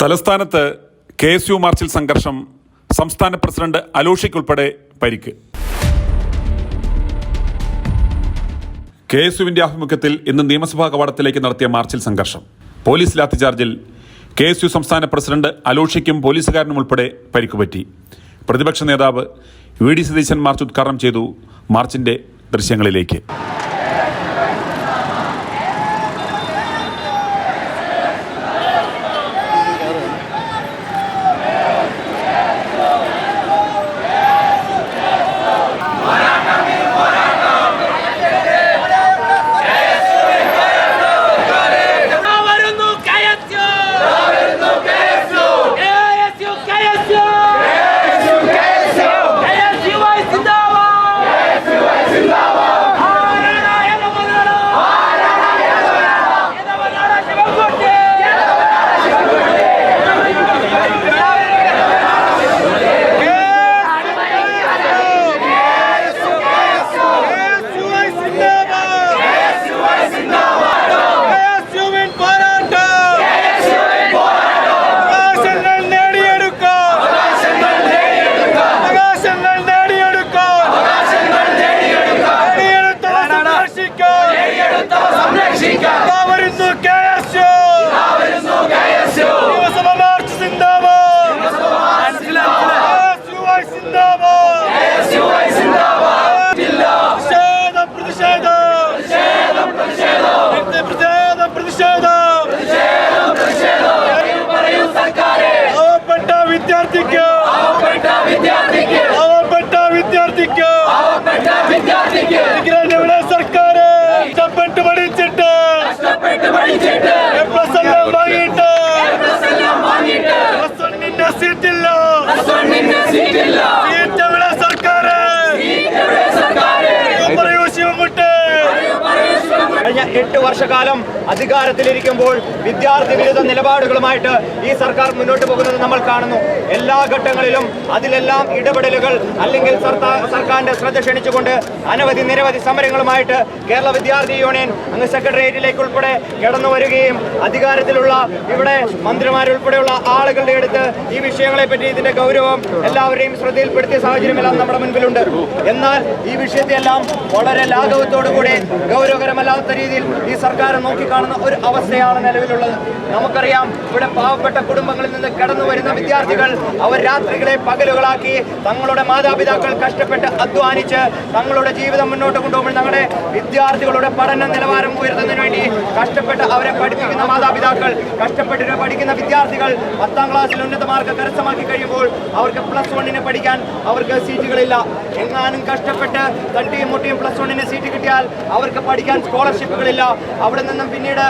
തലസ്ഥാനത്ത് K S U മാർച്ചിൽ സംഘർഷം സംസ്ഥാന പ്രസിഡന്റ് അലോഷിക്കുൾപ്പെടെ പരിക്ക്. കെ എസ് യുവിന്റെ ആഭിമുഖ്യത്തിൽ ഇന്ന് നിയമസഭാ കവാടത്തിലേക്ക് നടത്തിയ മാർച്ചിൽ സംഘർഷം. പോലീസ് ലാത്തിചാർജിൽ കെ എസ് യു സംസ്ഥാന പ്രസിഡന്റ് അലോഷിക്കും പോലീസുകാരനും ഉൾപ്പെടെ പരിക്കുപറ്റി പ്രതിപക്ഷ നേതാവ് വി ഡി സതീശൻ മാർച്ച് ഉദ്ഘാടനം ചെയ്തു മാർച്ചിന്റെ ദൃശ്യങ്ങളിലേക്ക്. എട്ട് വർഷക്കാലം അധികാരത്തിലിരിക്കുമ്പോൾ വിദ്യാർത്ഥി വിരുദ്ധ നിലപാടുകളുമായിട്ട് ഈ സർക്കാർ മുന്നോട്ട് പോകുന്നത് നമ്മൾ കാണുന്നു. എല്ലാ ഘട്ടങ്ങളിലും അതിലെല്ലാം ഇടപെടലുകൾ അല്ലെങ്കിൽ സർക്കാരിന്റെ ശ്രദ്ധ ക്ഷണിച്ചുകൊണ്ട് അനവധി നിരവധി സമരങ്ങളുമായിട്ട് കേരള വിദ്യാർത്ഥി യൂണിയൻ അങ്ങ് സെക്രട്ടേറിയറ്റിലേക്ക് ഉൾപ്പെടെ കടന്നു വരികയും അധികാരത്തിലുള്ള ഇവിടെ മന്ത്രിമാരുൾപ്പെടെയുള്ള ആളുകളുടെ അടുത്ത് ഈ വിഷയങ്ങളെ പറ്റി ഇതിന്റെ ഗൗരവം എല്ലാവരെയും ശ്രദ്ധയിൽപ്പെടുത്തിയ സാഹചര്യമെല്ലാം നമ്മുടെ മുൻപിലുണ്ട്. എന്നാൽ ഈ വിഷയത്തെല്ലാം വളരെ ലാഘവത്തോടുകൂടി ഗൗരവകരമല്ലാത്ത രീതിയിൽ ഈ സർക്കാർ നോക്കിക്കാണുന്ന ഒരു അവസ്ഥയാണ് നിലവിലുള്ളത്. നമുക്കറിയാം ഇവിടെ പാവപ്പെട്ട കുടുംബങ്ങളിൽ നിന്ന് കടന്നു വരുന്ന വിദ്യാർത്ഥികൾ അവർ രാത്രികളെ പകലുകളാക്കി തങ്ങളുടെ മാതാപിതാക്കൾ കഷ്ടപ്പെട്ട് അധ്വാനിച്ച് തങ്ങളുടെ ജീവിതം മുന്നോട്ട് കൊണ്ടുപോകുമ്പോൾ ഞങ്ങളുടെ വിദ്യാർത്ഥികളുടെ പഠന നിലവാരം ഉയർത്തുന്നതിന് വേണ്ടി കഷ്ടപ്പെട്ട് അവരെ പഠിപ്പിക്കുന്ന മാതാപിതാക്കൾ കഷ്ടപ്പെട്ട് പഠിക്കുന്ന വിദ്യാർത്ഥികൾ പത്താം ക്ലാസ്സിൽ ഉന്നത മാർക്ക് കരസ്ഥമാക്കി കഴിയുമ്പോൾ അവർക്ക് പ്ലസ് വണ്ണിന് പഠിക്കാൻ അവർക്ക് സീറ്റുകളില്ല. എങ്ങാനും കഷ്ടപ്പെട്ട് തട്ടിയും മുട്ടിയും പ്ലസ് വണ്ണിന് സീറ്റ് കിട്ടിയാൽ അവർക്ക് പഠിക്കാൻ സ്കോളർഷിപ്പുകളില്ല. അവിടെ നിന്നും പിന്നീട്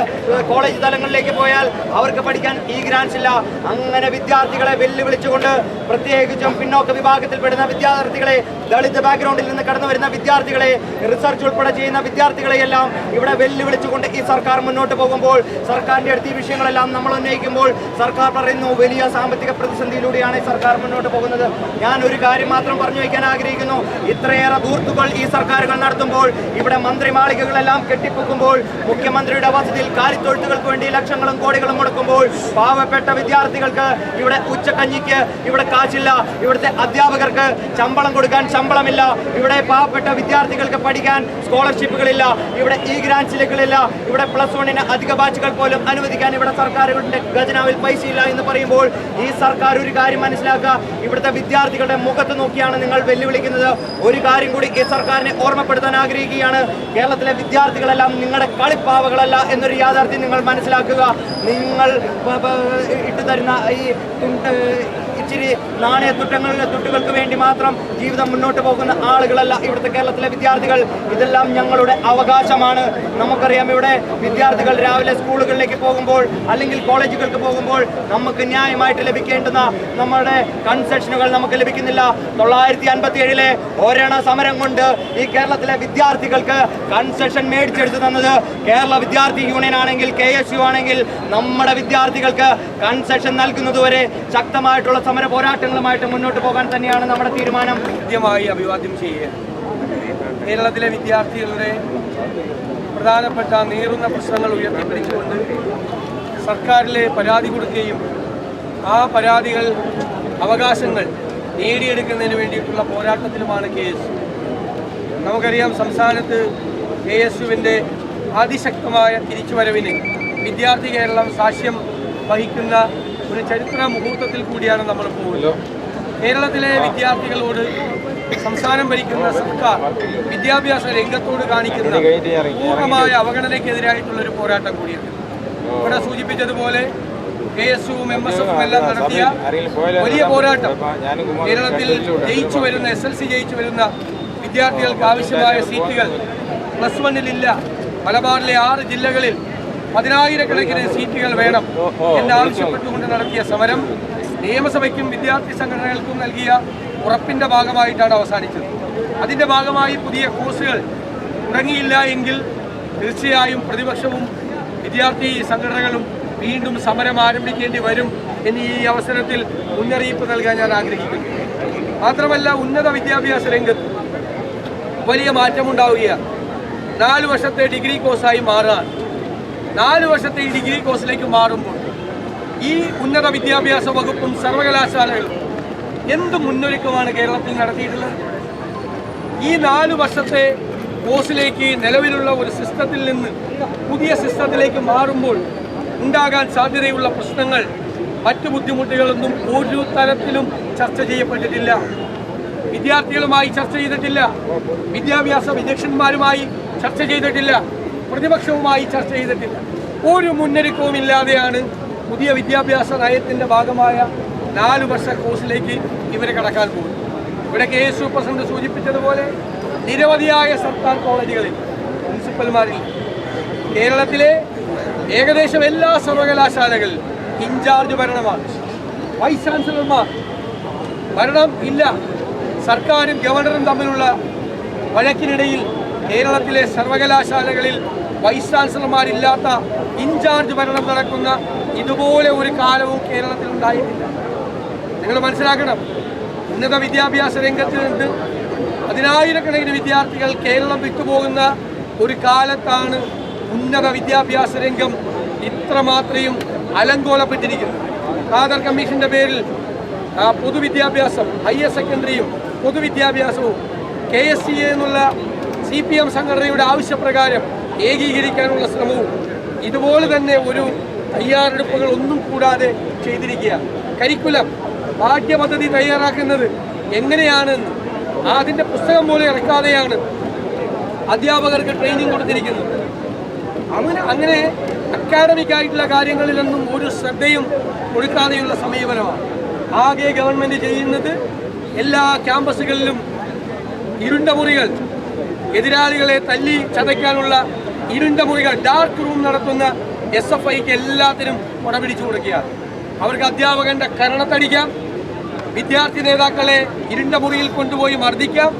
കോളേജ് തലങ്ങളിലേക്ക് പോയാൽ അവർക്ക് പഠിക്കാൻ ഈ ഗ്രാൻസ് ഇല്ല. അങ്ങനെ വിദ്യാർത്ഥികളെ വെല്ലുവിളിച്ചുകൊണ്ട് പ്രത്യേകിച്ചും പിന്നോക്ക വിഭാഗത്തിൽപ്പെടുന്ന വിദ്യാർത്ഥികളെ ദളിത് ബാക്ക്ഗ്രൗണ്ടിൽ നിന്ന് കടന്നു വരുന്ന വിദ്യാർത്ഥികളെ റിസർച്ച് ഉൾപ്പെടെ ചെയ്യുന്ന വിദ്യാർത്ഥികളെയെല്ലാം ഇവിടെ വെല്ലുവിളിച്ചുകൊണ്ട് ഈ സർക്കാർ മുന്നോട്ട് പോകുമ്പോൾ സർക്കാരിന്റെ അടുത്ത് ഈ വിഷയങ്ങളെല്ലാം നമ്മൾ ഉന്നയിക്കുമ്പോൾ സർക്കാർ പറയുന്നു വലിയ സാമ്പത്തിക പ്രതിസന്ധിയിലൂടെയാണ് സർക്കാർ മുന്നോട്ട് പോകുന്നത്. ഞാൻ ഒരു കാര്യം മാത്രം പറഞ്ഞു വയ്ക്കാൻ ആഗ്രഹിക്കുന്നു. ഇത്രയേറെ ദൂർത്തുകൾ ഈ സർക്കാരുകൾ നടത്തുമ്പോൾ ഇവിടെ മന്ത്രി മാളികകളെല്ലാം കെട്ടിപ്പൊക്കുമ്പോൾ മുഖ്യമന്ത്രിയുടെ വസതിയിൽ കാലിത്തൊഴുത്തുകൾക്ക് വേണ്ടി ലക്ഷങ്ങളും കോടികളും മുടക്കുമ്പോൾ പാവപ്പെട്ട വിദ്യാർത്ഥികൾക്ക് ഇവിടെ ഉച്ചക്കഞ്ഞിക്ക് ഇവിടെ കാശില്ല. ഇവിടുത്തെ അധ്യാപകർക്ക് ശമ്പളം കൊടുക്കാൻ ശമ്പളമില്ല. ഇവിടെ പാവപ്പെട്ട വിദ്യാർത്ഥികൾക്ക് പഠിക്കാൻ സ്കോളർഷിപ്പുകളില്ല. ഇവിടെ ഈ ഗ്രാൻസിലുകളില്ല ഇവിടെ പ്ലസ് വണ്ണിന് അധിക ബാച്ചുകൾ പോലും അനുവദിക്കാൻ ഇവിടെ സർക്കാരുകളുടെ ഖജനാവിൽ പൈസയില്ല എന്ന് പറയുമ്പോൾ ഈ സർക്കാർ ഒരു കാര്യം മനസ്സിലാക്കുക. ഇവിടുത്തെ വിദ്യാർത്ഥികളുടെ മുഖത്ത് നോക്കിയാണ് നിങ്ങൾ വെല്ലുവിളിക്കുന്നത്. ഒരു കാര്യം കൂടി ഈ സർക്കാരിനെ ഓർമ്മപ്പെടുത്താൻ ആഗ്രഹിക്കുകയാണ്. കേരളത്തിലെ വിദ്യാർത്ഥികളെല്ലാം നിങ്ങളുടെ കളിപ്പാവകളല്ല എന്നൊരു യാഥാർത്ഥ്യം നിങ്ങൾ മനസ്സിലാക്കുക. നിങ്ങൾ ഇട്ടു തരുന്ന ഈ ഇച്ചിരി നാണയത്തുട്ടങ്ങളിലെ തുട്ടുകൾക്ക് വേണ്ടി മാത്രം ജീവിതം മുന്നോട്ട് പോകുന്ന ആളുകളല്ല ഇവിടുത്തെ കേരളത്തിലെ വിദ്യാർത്ഥികൾ. ഇതെല്ലാം ഞങ്ങളുടെ അവകാശമാണ്. നമുക്കറിയാം ഇവിടെ വിദ്യാർത്ഥികൾ രാവിലെ സ്കൂളുകളിലേക്ക് പോകുമ്പോൾ അല്ലെങ്കിൽ കോളേജുകൾക്ക് പോകുമ്പോൾ നമുക്ക് ന്യായമായിട്ട് ലഭിക്കേണ്ടുന്ന നമ്മുടെ കൺസെഷനുകൾ നമുക്ക് ലഭിക്കുന്നില്ല. തൊള്ളായിരത്തി അൻപത്തി ഏഴിലെ ഓരോണ സമരം കൊണ്ട് ഈ കേരളത്തിലെ വിദ്യാർത്ഥികൾക്ക് കൺസെഷൻ മേടിച്ചെടുത്തു തന്നത് കേരള വിദ്യാർത്ഥി യൂണിയൻ ആണെങ്കിൽ കെ ആണെങ്കിൽ നമ്മുടെ വിദ്യാർത്ഥികൾക്ക് കൺസെഷൻ നൽകുന്നതുവരെ ശക്തമായിട്ടുള്ള സമര പോരാട്ടങ്ങളുമായിട്ട് മുന്നോട്ട് പോകാൻ തന്നെയാണ് നമ്മുടെ തീരുമാനം. കൃത്യമായി അഭിവാദ്യം ചെയ്യുക. കേരളത്തിലെ വിദ്യാർത്ഥികളുടെ പ്രധാനപ്പെട്ട നീറുന്ന പ്രശ്നങ്ങൾ ഉയർത്തിപ്പിടിച്ചുകൊണ്ട് സർക്കാരിലെ പരാതി കൊടുക്കുകയും ആ പരാതികൾ അവകാശങ്ങൾ നേടിയെടുക്കുന്നതിന് വേണ്ടിയിട്ടുള്ള പോരാട്ടത്തിലുമാണ് കെ എസ്. നമുക്കറിയാം സംസ്ഥാനത്ത് കെ എസ് യുവിന്റെ അതിശക്തമായ തിരിച്ചുവരവിന് വിദ്യാർത്ഥി കേരളം സാക്ഷ്യം വഹിക്കുന്ന ഒരു ചരിത്ര മുഹൂർത്തത്തിൽ കൂടിയാണ് നമ്മൾ പോകുന്നത്. കേരളത്തിലെ വിദ്യാർത്ഥികളോട് സംസ്ഥാനം ഭരിക്കുന്ന സർക്കാർ വിദ്യാഭ്യാസ രംഗത്തോട് കാണിക്കുന്ന പൂർണമായ അവഗണനയ്ക്കെതിരായിട്ടുള്ള ഒരു പോരാട്ടം കൂടിയാണ്. ഇവിടെ സൂചിപ്പിച്ചതുപോലെ കെ എസ് യുവും എം എസ് എഫും എല്ലാം നടത്തിയ വലിയ പോരാട്ടം. കേരളത്തിൽ ജയിച്ചു വരുന്ന എസ് എൽ സി ജയിച്ചു വരുന്ന വിദ്യാർത്ഥികൾക്ക് ആവശ്യമായ സീറ്റുകൾ പ്ലസ് വണ്ണിലില്ല. മലബാറിലെ ആറ് ജില്ലകളിൽ പതിനായിരക്കണക്കിന് സീറ്റുകൾ വേണം. എന്നാവശ്യപ്പെട്ടുകൊണ്ട് നടത്തിയ സമരം നിയമസഭയ്ക്കും വിദ്യാർത്ഥി സംഘടനകൾക്കും നൽകിയ ഉറപ്പിന്റെ ഭാഗമായിട്ടാണ് അവസാനിച്ചത്. അതിന്റെ ഭാഗമായി പുതിയ കോഴ്സുകൾ തുടങ്ങിയില്ല എങ്കിൽ തീർച്ചയായും പ്രതിപക്ഷവും വിദ്യാർത്ഥി സംഘടനകളും വീണ്ടും സമരം ആരംഭിക്കേണ്ടി വരും എന്ന് ഈ അവസരത്തിൽ മുന്നറിയിപ്പ് നൽകാൻ ഞാൻ ആഗ്രഹിക്കുന്നു. മാത്രമല്ല ഉന്നത വിദ്യാഭ്യാസ രംഗത്ത് വലിയ മാറ്റമുണ്ടാവുകയാണ്. നാല് വർഷത്തെ ഡിഗ്രി കോഴ്സായി മാറാൻ നാല് വർഷത്തെ ഈ ഡിഗ്രി കോഴ്സിലേക്ക് മാറുമ്പോൾ ഈ ഉന്നത വിദ്യാഭ്യാസ വകുപ്പും സർവകലാശാലകളും എന്ത് മുന്നൊരുക്കമാണ് കേരളത്തിൽ നടത്തിയിട്ടുള്ളത്? ഈ നാല് വർഷത്തെ കോഴ്സിലേക്ക് നിലവിലുള്ള ഒരു സിസ്റ്റത്തിൽ നിന്ന് പുതിയ സിസ്റ്റത്തിലേക്ക് മാറുമ്പോൾ ഉണ്ടാകാൻ സാധ്യതയുള്ള പ്രശ്നങ്ങൾ മറ്റു ബുദ്ധിമുട്ടുകളൊന്നും ഒരു തരത്തിലും ചർച്ച ചെയ്യപ്പെട്ടിട്ടില്ല. വിദ്യാർത്ഥികളുമായി ചർച്ച ചെയ്തിട്ടില്ല. വിദ്യാഭ്യാസ വിദഗ്ധന്മാരുമായി ചർച്ച ചെയ്തിട്ടില്ല. പ്രതിപക്ഷവുമായി ചർച്ച ചെയ്തിട്ടില്ല. ഒരു മുന്നൊരുക്കവും ഇല്ലാതെയാണ് പുതിയ വിദ്യാഭ്യാസ നയത്തിന്റെ ഭാഗമായ നാല് വർഷ കോഴ്സിലേക്ക് ഇവർ കടക്കാൻ പോകുന്നത്. ഇവിടെ കെ എസ് യു പ്രസിഡന്റ് സൂചിപ്പിച്ചതുപോലെ നിരവധിയായ സർക്കാർ കോളേജുകളിൽ പ്രിൻസിപ്പൽമാരിൽ കേരളത്തിലെ ഏകദേശം എല്ലാ സർവകലാശാലകളിലും ഇൻചാർജ് ഭരണമാണ്. വൈസ് ചാൻസലർമാർ. ഭരണം ഇല്ല. സർക്കാരും ഗവർണറും തമ്മിലുള്ള വഴക്കിനിടയിൽ കേരളത്തിലെ സർവകലാശാലകളിൽ വൈസ് ചാൻസലർമാരില്ലാത്ത ഇൻചാർജ് ഭരണം നടക്കുന്ന ഇതുപോലെ ഒരു കാലവും കേരളത്തിൽ ഉണ്ടായിട്ടില്ല. നിങ്ങൾ മനസ്സിലാക്കണം ഉന്നത വിദ്യാഭ്യാസ രംഗത്ത് നിന്ന് പതിനായിരക്കണക്കിന് വിദ്യാർത്ഥികൾ കേരളം വിട്ടുപോകുന്ന ഒരു കാലത്താണ് ഉന്നത വിദ്യാഭ്യാസ രംഗം ഇത്രമാത്രയും അലങ്കോലപ്പെട്ടിരിക്കുന്നത്. ഖാദർ കമ്മീഷന്റെ പേരിൽ പൊതുവിദ്യാഭ്യാസം ഹയർ സെക്കൻഡറിയും പൊതുവിദ്യാഭ്യാസവും കെ എസ് സി എന്നുള്ള സി പി എം സംഘടനയുടെ ആവശ്യപ്രകാരം ഏകീകരിക്കാനുള്ള ശ്രമവും ഇതുപോലെ തന്നെ ഒരു തയ്യാറെടുപ്പുകൾ ഒന്നും കൂടാതെ ചെയ്തിരിക്കുക. കരിക്കുലം പാഠ്യപദ്ധതി തയ്യാറാക്കുന്നത് എങ്ങനെയാണെന്ന് അതിന്റെ പുസ്തകം പോലെ ഇറക്കാതെയാണ് അധ്യാപകർക്ക് ട്രെയിനിങ് കൊടുത്തിരിക്കുന്നത്. അങ്ങനെ അങ്ങനെ അക്കാഡമിക് ആയിട്ടുള്ള കാര്യങ്ങളിലൊന്നും ഒരു ശ്രദ്ധയും കൊടുക്കാതെയുള്ള സമീപനമാണ്. ആകെ ഗവൺമെന്റ് ചെയ്യുന്നത് എല്ലാ ക്യാമ്പസുകളിലും ഇരുണ്ട മുറികൾ എതിരാളികളെ തല്ലി ചതയ്ക്കാനുള്ള ഇരുണ്ട മുറികൾ ഡാർക്ക് റൂം നടത്തുന്ന എസ് എഫ് ഐക്ക് എല്ലാത്തിനും ഉടപിടിച്ചു കൊടുക്കുകയാണ് അവർക്ക് അധ്യാപകന്റെ കരണത്തടിക്കാം വിദ്യാർത്ഥി നേതാക്കളെ ഇരുണ്ട മുറിയിൽ കൊണ്ടുപോയി മർദ്ദിക്കാം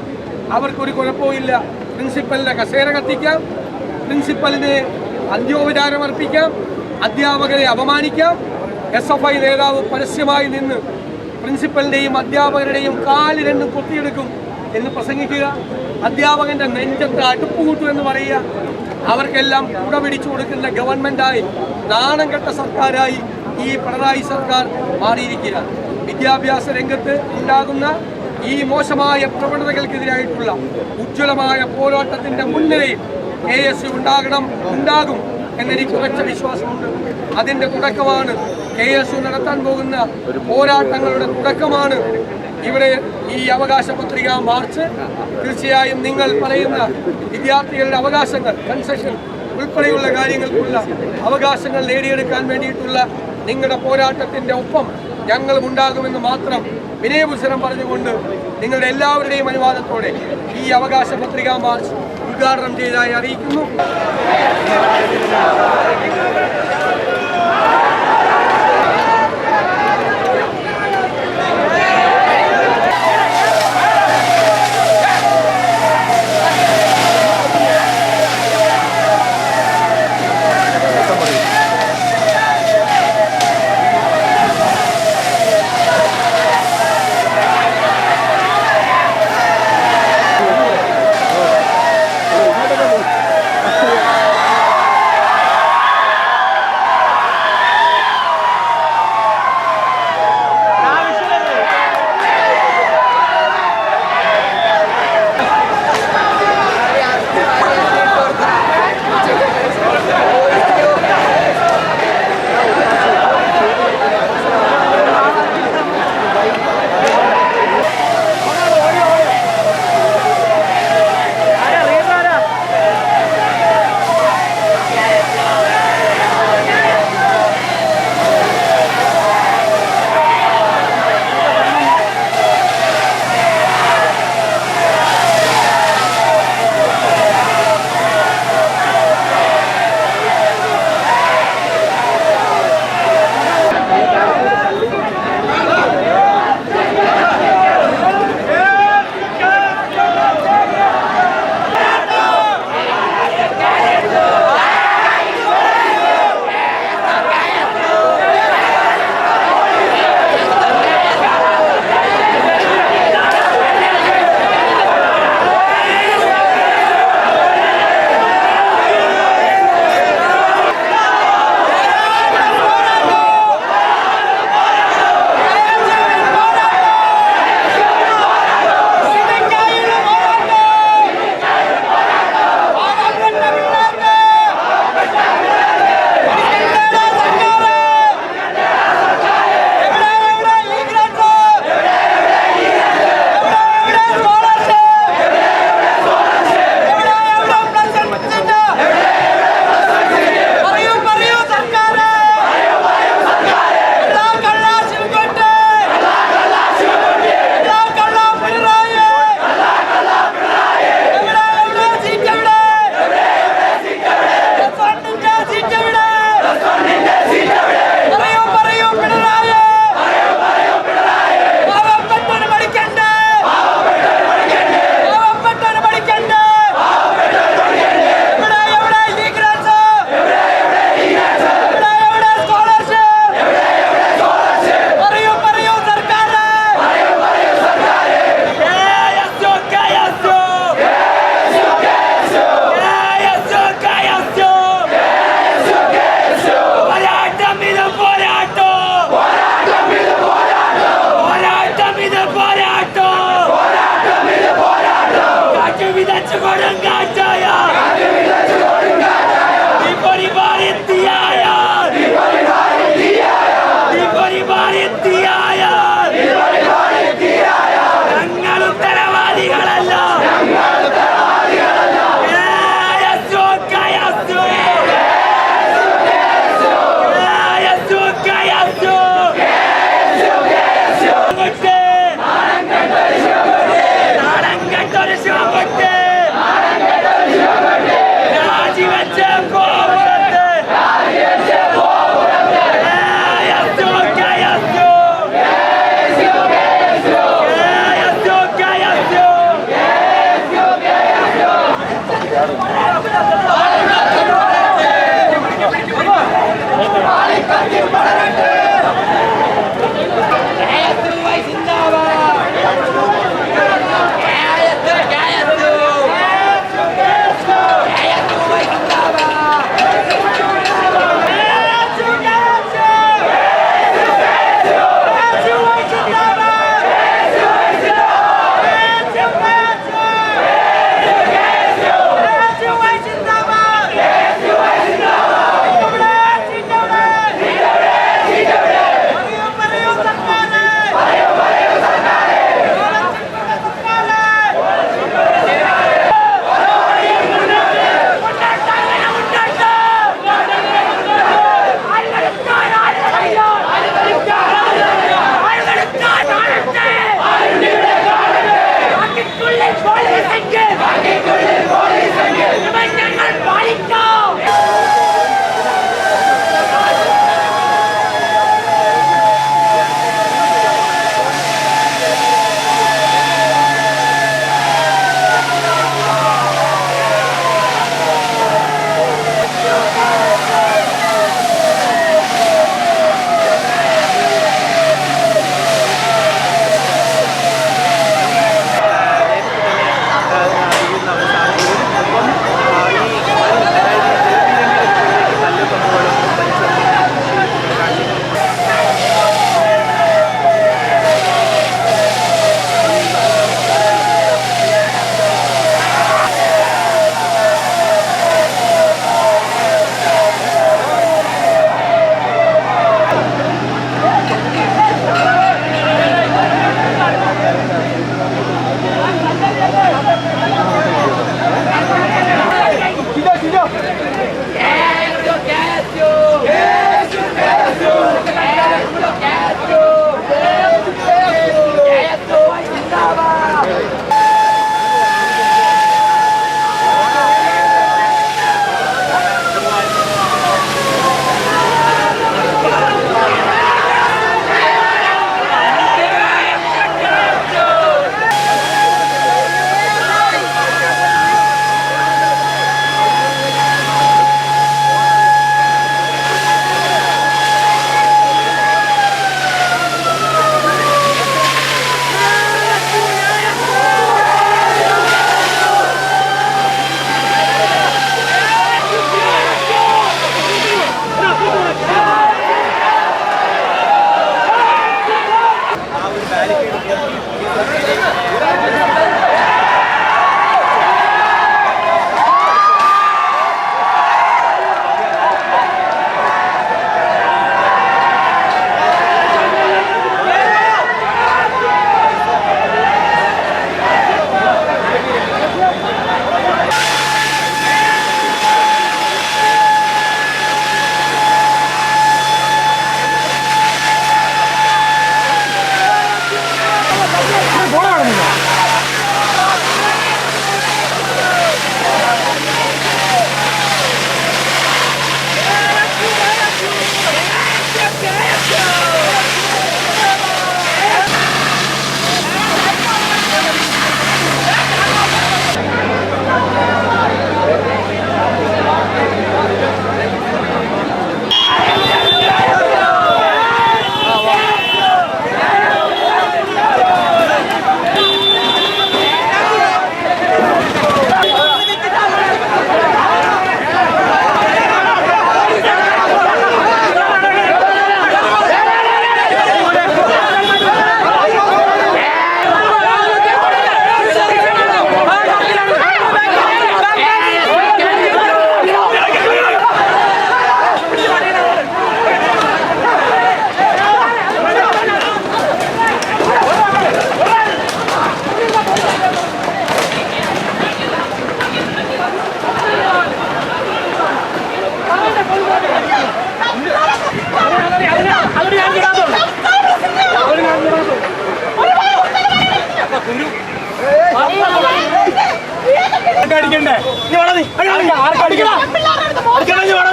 അവർക്കൊരു കുഴപ്പമില്ല പ്രിൻസിപ്പലിന്റെ കസേര കത്തിക്കാം പ്രിൻസിപ്പലിന് അന്ത്യോപചാരം അർപ്പിക്കാം അധ്യാപകരെ അപമാനിക്കാം എസ് എഫ് ഐ നേതാവ് പരസ്യമായി നിന്ന് പ്രിൻസിപ്പലിന്റെയും അധ്യാപകരുടെയും കാൽ രണ്ടും കൊത്തിയെടുക്കും. എന്ന് പ്രസംഗിക്കുക. അധ്യാപകന്റെ നെഞ്ചത്ത് അടുപ്പ് കൂട്ടു എന്ന് പറയുക. അവർക്കെല്ലാം കൂടെ പിടിച്ചു കൊടുക്കുന്ന ഗവൺമെന്റായി നാണം കെട്ട സർക്കാരായി ഈ പിണറായി സർക്കാർ മാറിയിരിക്കുക. വിദ്യാഭ്യാസ രംഗത്ത് ഉണ്ടാകുന്ന ഈ മോശമായ പ്രവണതകൾക്കെതിരായിട്ടുള്ള ഉജ്ജ്വലമായ പോരാട്ടത്തിന്റെ മുൻനിരയിൽ കെ എസ് ഉണ്ടാകണം ഉണ്ടാകും എന്നെനിക്ക് ഉറച്ച വിശ്വാസമുണ്ട്. അതിന്റെ തുടക്കമാണ് കെ എസ് യു നടത്താൻ പോകുന്ന പോരാട്ടങ്ങളുടെ തുടക്കമാണ് ഇവിടെ ഈ അവകാശ പത്രിക മാർച്ച് തീർച്ചയായും നിങ്ങൾ പറയുന്ന വിദ്യാർത്ഥികളുടെ അവകാശങ്ങൾ കൺസെഷൻ ഉൾപ്പെടെയുള്ള കാര്യങ്ങൾക്കുള്ള അവകാശങ്ങൾ നേടിയെടുക്കാൻ വേണ്ടിയിട്ടുള്ള നിങ്ങളുടെ പോരാട്ടത്തിന്റെ ഒപ്പം ഞങ്ങളും ഉണ്ടാകുമെന്ന് മാത്രം വിനയപുസരം പറഞ്ഞുകൊണ്ട് നിങ്ങളുടെ എല്ലാവരുടെയും അനുവാദത്തോടെ ഈ അവകാശ പത്രിക മാർച്ച് ഉദ്ഘാടനം ചെയ്തതായി അറിയിക്കുന്നു.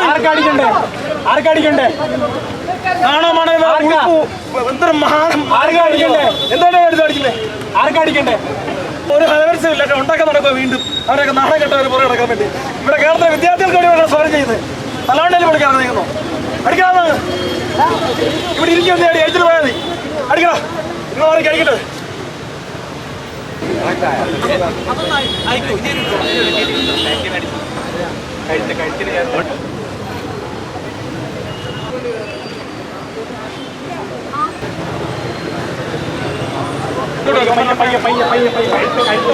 ആർക്കടിക്കണ്ടേ ആർക്കടിക്കണ്ടേ ആണോ മണോ എന്തൊരു ആർക്കടിക്കണ്ടേ എന്താണ് എടുത്ത് അടിക്കണ്ടേ? ആർക്കടിക്കണ്ടേ ഒരു ഹലവൻസും ഇല്ല ഉണ്ടാക്കാൻ നടക്കുക വീണ്ടും. അവരൊക്കെ നാണം കെട്ടവർ പുറകെ കിടക്കാൻ വേണ്ടി. ഇവിടെ കേരളത്തിലെ വിദ്യാർത്ഥികൾക്ക് വേണ്ടി സ്വാഗതം ചെയ്യുന്നത്. അല്ലാണ്ടല്ലേ പഠിക്കാൻ നിൽക്കുന്നു അടിക്കാന്ന് ഇവിടെ ഇരിക്കുന്ന അടി അടിച്ചിട്ട് പോയാൽ മതി. അടിക്കണം നിങ്ങൾ മാറി കഴിക്കട്ടെ പയ്യ പയ്യ പയ്യ പയ്യ പയ്യ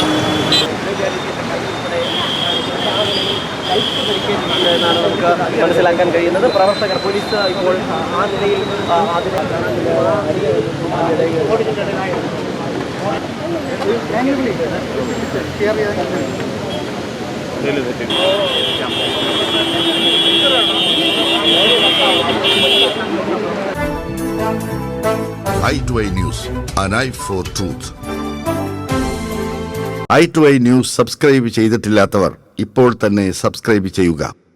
എന്നാണ് നമുക്ക് മനസ്സിലാക്കാൻ കഴിയുന്നത്. പ്രവർത്തകർ പോലീസ് ഇപ്പോൾ ആ നിലയിൽ eye to eye news an eye for truth. Eye to eye news subscribe ചെയ്തിട്ടില്ലാത്തവർ ഇപ്പോൾ തന്നെ സബ്സ്ക്രൈബ് ചെയ്യുക.